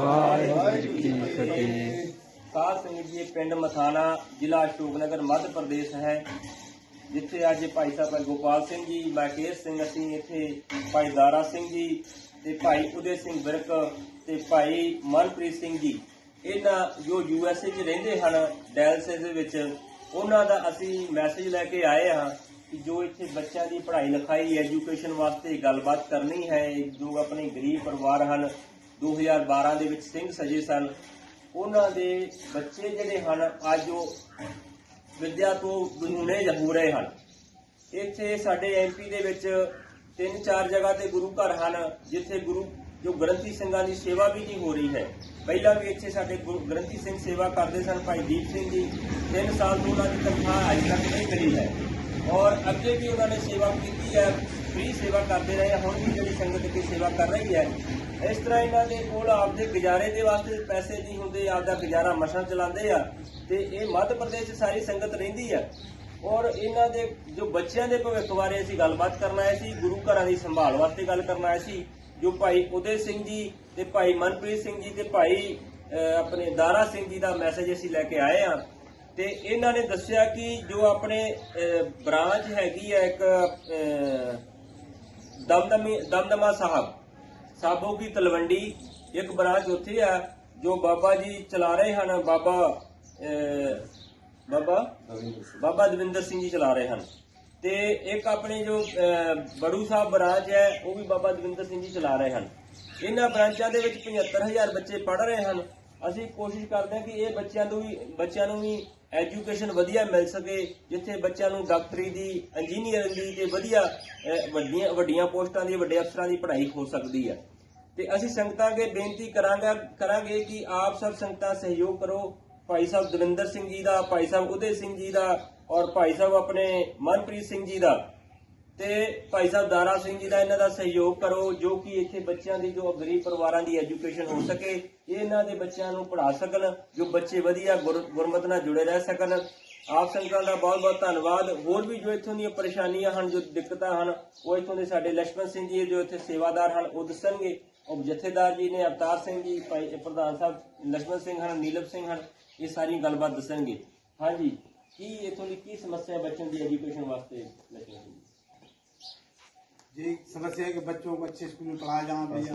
ਵਾਹਿਗੁਰੂ ਜੀ ਕੀ ਫਤਿਹ। ਸਾਧ ਸਿੰਘ ਜੀ, ਇਹ ਪਿੰਡ ਮਥਾਣਾ ਜ਼ਿਲ੍ਹਾ ਅਸ਼ੋਕਨਗਰ, ਮੱਧ ਪ੍ਰਦੇਸ਼ ਹੈ, ਜਿੱਥੇ ਅੱਜ ਭਾਈ ਸਾਹਿਬ ਗੋਪਾਲ ਸਿੰਘ ਜੀ, ਮਹਕੇਸ਼ ਸਿੰਘ ਅਸੀਂ ਇੱਥੇ, ਭਾਈ ਦਾਰਾ ਸਿੰਘ ਜੀ ਤੇ ਭਾਈ ਉਦੇ ਸਿੰਘ ਵਿਰਕ ਤੇ ਭਾਈ ਮਨਪ੍ਰੀਤ ਸਿੰਘ ਜੀ। ਇਹਨਾਂ ਜੋ ਯੂ ਐਸ ਏ 'ਚ ਰਹਿੰਦੇ ਹਨ ਡੈਲਸਿਸ ਦੇ ਵਿੱਚ, ਉਹਨਾਂ ਦਾ ਅਸੀਂ ਮੈਸੇਜ ਲੈ ਕੇ ਆਏ ਹਾਂ ਕਿ ਜੋ ਇੱਥੇ ਬੱਚਿਆਂ ਦੀ ਪੜ੍ਹਾਈ ਲਿਖਾਈ ਐਜੂਕੇਸ਼ਨ ਵਾਸਤੇ ਗੱਲਬਾਤ ਕਰਨੀ ਹੈ ਜੋ ਆਪਣੇ ਗਰੀਬ ਪਰਿਵਾਰ ਹਨ 2012 ਦੇ ਵਿੱਚ ਸਿੰਘ ਸਜੇ ਸਨ। ਉਹਨਾਂ ਦੇ ਬੱਚੇ ਜਿਹੜੇ ਹਨ, ਅੱਜ ਉਹ ਵਿਦਿਆ ਤੋਂ ਬਨੂਨੇ ਹੋ ਰਹੇ ਹਨ। ਇੱਥੇ ਸਾਡੇ ਐਮਪੀ ਦੇ ਵਿੱਚ ਤਿੰਨ ਚਾਰ ਜਗ੍ਹਾ ਤੇ ਗੁਰੂ ਘਰ ਹਨ, ਜਿੱਥੇ ਗੁਰੂ, ਜੋ ਗ੍ਰੰਥੀ ਸਿੰਘਾਂ ਦੀ ਸੇਵਾ ਵੀ ਨਹੀਂ ਹੋ ਰਹੀ ਹੈ। ਪਹਿਲਾਂ ਵੀ ਇੱਥੇ ਸਾਡੇ ਗੁਰੂ ਗ੍ਰੰਥੀ ਸਿੰਘ ਸੇਵਾ ਕਰਦੇ ਸਨ, ਭਾਈ ਦੀਪ ਸਿੰਘ ਜੀ। ਤਿੰਨ ਸਾਲ ਤੋਂ ਉਹਨਾਂ ਦੀ ਤਨਖਾਹ ਅਜੇ ਤੱਕ ਨਹੀਂ ਮਿਲੀ ਹੈ। ਔਰ ਅੱਗੇ ਵੀ ਉਹਨਾਂ ਨੇ ਸੇਵਾ ਕੀਤੀ ਹੈ। ਫ੍ਰੀ ਸੇਵਾ ਕਰਦੇ ਰਹੇ ਹੁਣ ਵੀ ਜਿਹੜੀ ਸੰਗਤ ਦੀ ਸੇਵਾ ਕਰ ਰਹੀ ਹੈ, ਇਸ ਤਰ੍ਹਾਂ ਇਹਨਾਂ ਦੇ ਕੋਲ ਆਪਦੇ ਗੁਜ਼ਾਰੇ ਦੇ ਵਾਸਤੇ ਪੈਸੇ ਨਹੀਂ ਹੁੰਦੇ, ਆਪਦਾ ਗੁਜ਼ਾਰਾ ਮਸਾਂ ਚਲਾਉਂਦੇ ਆ, ਤੇ ਇਹ ਮੱਧ ਪ੍ਰਦੇਸ਼ 'ਚ ਸਾਰੀ ਸੰਗਤ ਰਹਿੰਦੀ ਆ। ਔਰ ਇਹਨਾਂ ਦੇ ਜੋ ਬੱਚਿਆਂ ਦੇ ਭਵਿੱਖ ਬਾਰੇ ਅਸੀਂ ਗੱਲਬਾਤ ਕਰਨ ਆਏ ਸੀ, ਗੁਰੂ ਘਰਾਂ ਦੀ ਸੰਭਾਲ ਵਾਸਤੇ ਗੱਲ ਕਰਨ ਆਏ ਸੀ, ਜੋ ਭਾਈ ਉਦੇ ਸਿੰਘ ਜੀ ਤੇ ਭਾਈ ਮਨਪ੍ਰੀਤ ਸਿੰਘ ਜੀ ਤੇ ਭਾਈ ਆਪਣੇ ਦਾਰਾ ਸਿੰਘ ਜੀ ਦਾ ਮੈਸੇਜ ਅਸੀਂ ਲੈ ਕੇ ਆਏ ਆ। ਤੇ ਇਹਨਾਂ ਨੇ ਦੱਸਿਆ ਕਿ ਜੋ ਆਪਣੇ ਬ੍ਰਾਂਚ ਹੈਗੀ ਹੈ ਇੱਕ ਦਮਦਮੀ ਦਮਦਮਾ ਸਾਹਿਬ। ਸਾਬੋ ਕੀ ਤਲਵੰਡੀ, ਇੱਕ ਬ੍ਰਾਂਚ ਉੱਥੇ ਆ, ਜੋ ਬਾਬਾ ਜੀ ਚਲਾ ਰਹੇ ਹਨ, ਬਾਬਾ ਬਾਬਾ? ਬਾਬਾ ਦਵਿੰਦਰ ਸਿੰਘ ਜੀ ਚਲਾ ਰਹੇ ਹਨ। ਤੇ ਇੱਕ ਆਪਣੇ ਜੋ ਬੜੂ ਸਾਹਿਬ ਬ੍ਰਾਂਚ ਹੈ, ਉਹ ਵੀ ਬਾਬਾ ਦਵਿੰਦਰ ਸਿੰਘ ਜੀ ਚਲਾ ਰਹੇ ਹਨ। ਇਹਨਾਂ ਬ੍ਰਾਂਚਾਂ ਦੇ ਵਿੱਚ 75000 ਬੱਚੇ ਪੜ੍ਹ ਰਹੇ ਹਨ। ਅਸੀਂ ਕੋਸ਼ਿਸ਼ ਕਰਦੇ ਹਾਂ ਕਿ ਇਹ ਬੱਚਿਆਂ ਨੂੰ ਵੀ ਬੱਚਿਆਂ ਨੂੰ ਵੀ ਐਜੂਕੇਸ਼ਨ ਵਧੀਆ ਮਿਲ ਸਕੇ, ਜਿੱਥੇ ਬੱਚਿਆਂ ਨੂੰ ਡਾਕਟਰੀ ਦੀ ਇੰਜੀਨੀਅਰਿੰਗ ਦੀ ਤੇ ਵਧੀਆ ਵੱਡੀਆਂ ਵੱਡੀਆਂ ਪੋਸਟਾਂ ਦੀ, ਵੱਡੇ ਅਫਸਰਾਂ ਦੀ ਪੜ੍ਹਾਈ ਹੋ ਸਕਦੀ ਹੈ। ਤੇ ਅਸੀਂ ਸੰਗਤਾਂ ਅੱਗੇ ਬੇਨਤੀ ਕਰਾਂਗਾ ਕਰਾਂਗੇ ਕਿ ਆਪ ਸਭ ਸੰਗਤਾਂ ਸਹਿਯੋਗ ਕਰੋ। ਭਾਈ ਸਾਹਿਬ ਦਵਿੰਦਰ ਸਿੰਘ ਜੀ ਦਾ, ਭਾਈ ਸਾਹਿਬ ਉਦੇ ਸਿੰਘ ਜੀ ਦਾ ਔਰ ਭਾਈ ਸਾਹਿਬ ਆਪਣੇ ਮਨਪ੍ਰੀਤ ਸਿੰਘ ਜੀ ਦਾ। ਤੇ ਭਾਈ ਸਾਹਿਬ ਦਾਰਾ ਸਿੰਘ ਜੀ ਦਾ ਇਹਨਾਂ ਦਾ ਸਹਿਯੋਗ ਕਰੋ, ਜੋ ਕਿ ਇੱਥੇ ਬੱਚਿਆਂ ਦੀ, ਜੋ ਗਰੀਬ ਪਰਿਵਾਰਾਂ ਦੀ ਐਜੂਕੇਸ਼ਨ ਹੋ ਸਕੇ ਇਹਨਾਂ ਦੇ ਬੱਚਿਆਂ ਨੂੰ ਪੜ੍ਹਾ ਸਕਣ, ਜੋ ਬੱਚੇ ਵਧੀਆ ਗੁਰਮਤ ਨਾਲ ਜੁੜੇ ਰਹਿ ਸਕਣ। ਆਪ ਸੰਗਤਾਂ ਦਾ ਬਹੁਤ ਬਹੁਤ ਧੰਨਵਾਦ। ਹੋਰ ਵੀ ਜੋ ਇੱਥੋਂ ਦੀਆਂ ਪਰੇਸ਼ਾਨੀਆਂ ਹਨ, ਜੋ ਦਿੱਕਤਾਂ ਹਨ, ਉਹ ਇੱਥੋਂ ਦੇ ਸਾਡੇ ਲక్ష్ਮਣ ਸਿੰਘ ਜੀ, ਜੋ ਇੱਥੇ ਸੇਵਾਦਾਰ ਹਨ, ਉਹ ਦੱਸਣਗੇ। ਉਹ ਜਥੇਦਾਰ ਜੀ ਨੇ, ਅਵਤਾਰ ਸਿੰਘ ਜੀ, ਭਾਈ ਪ੍ਰਧਾਨ ਸਾਹਿਬ ਲక్ష్ਮਣ ਸਿੰਘ ਹਨ, ਨੀਲਮ ਸਿੰਘ ਹਨ, ਇਹ ਸਾਰੀ ਗੱਲਬਾਤ ਦੱਸਣਗੇ। ਹਾਂਜੀ, ਕੀ ਇਥੋਂ ਦੀ ਕੀ ਸਮੱਸਿਆ ਬੱਚਿਆਂ ਦੀ ਐਜੂਕੇਸ਼ਨ ਵਾਸਤੇ ਲੱਗੀ यही समस्या है कि बच्चों को अच्छे स्कूल में पढ़ाया जाना बढ़िया।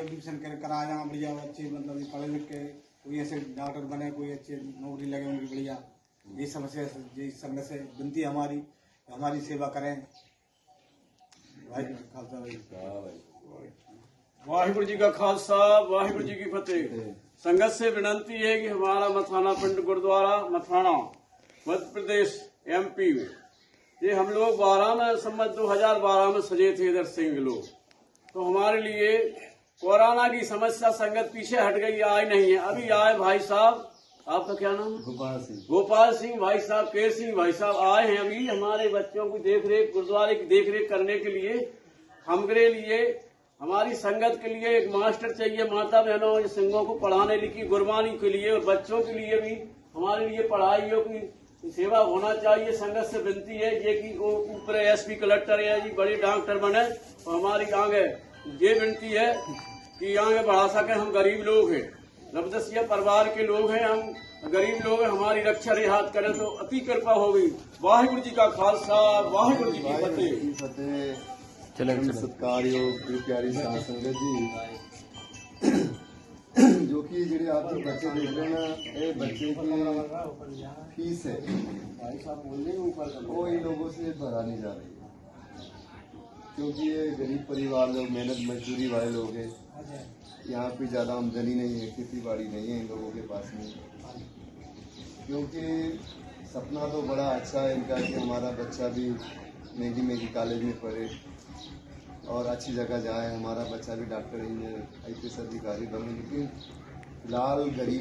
एडमिशन कर कराया जाना बढ़िया अच्छे मतलब पढ़े लिख के कोई ऐसे डॉक्टर बने कोई अच्छे नौकरी लगे उनकी बढ़िया। ये समस्या ये समय से विनती हमारी हमारी सेवा करें। वाहिगुरू खालसा वाहिगुरू। जी की फतेह। वाहिगुरु जी का खालसा वाहिगुरु जी की फतेह। संगत से विनती है कि हमारा मथाना पिंड गुरुद्वारा मथाना मध्य प्रदेश एमपी में ये हम लोग बारह में दो हज़ार बारह में सजे थे इधर सिंह लोग। तो हमारे लिए कोरोना की समस्या संगत पीछे हट गई आए नहीं है। अभी आए भाई साहब आपका क्या नाम? गोपाल सिंह। गोपाल सिंह भाई साहब केर सिंह भाई साहब आए हैं अभी हमारे बच्चों की देख रेख गुरुद्वारे की देख रेख करने के लिए। हमरे लिए हमारी संगत के लिए एक मास्टर चाहिए माता बहनों सिंहों को पढ़ाने लिखी गुरबानी के लिए और बच्चों के लिए भी हमारे लिए पढ़ाइयों की सेवा होना चाहिए संगत से विनती है ये कि वो ऊपर एसपी कलेक्टर है जी बड़ी डॉक्टर बने और हमारी आगे ये विनती है कि आगे बढ़ा सके हम गरीब लोग हैं। नवदसिया परिवार के लोग हैं हम गरीब लोग हैं हमारी रक्षा रिहात करें तो अति कृपा होगी। वाहिगुरु जी का खालसा वाहिगुरु जी की फतेह। चले सत्कार योग प्यारी जी। ਜਿਹੜੇ ਆਪ ਜੋ ਬੱਚੇ ਦੇਖ ਰਹੇ ਨਾ ਇਹ बच्चे की फीस है वो इन लोगों से भरा नहीं जा रही है क्योंकि ये गरीब परिवार लोग मेहनत मजदूरी वाले लोग हैं यहाँ पे ज़्यादा आमदनी नहीं है खेती बाड़ी नहीं है इन लोगों के पास में क्योंकि सपना तो बड़ा अच्छा है इनका कि हमारा बच्चा भी महंगी महंगी कॉलेज में पढ़े और अच्छी जगह जाए हमारा बच्चा भी डॉक्टर इंजीनियर आई अधिकारी बने लेकिन फिलहाल गरीब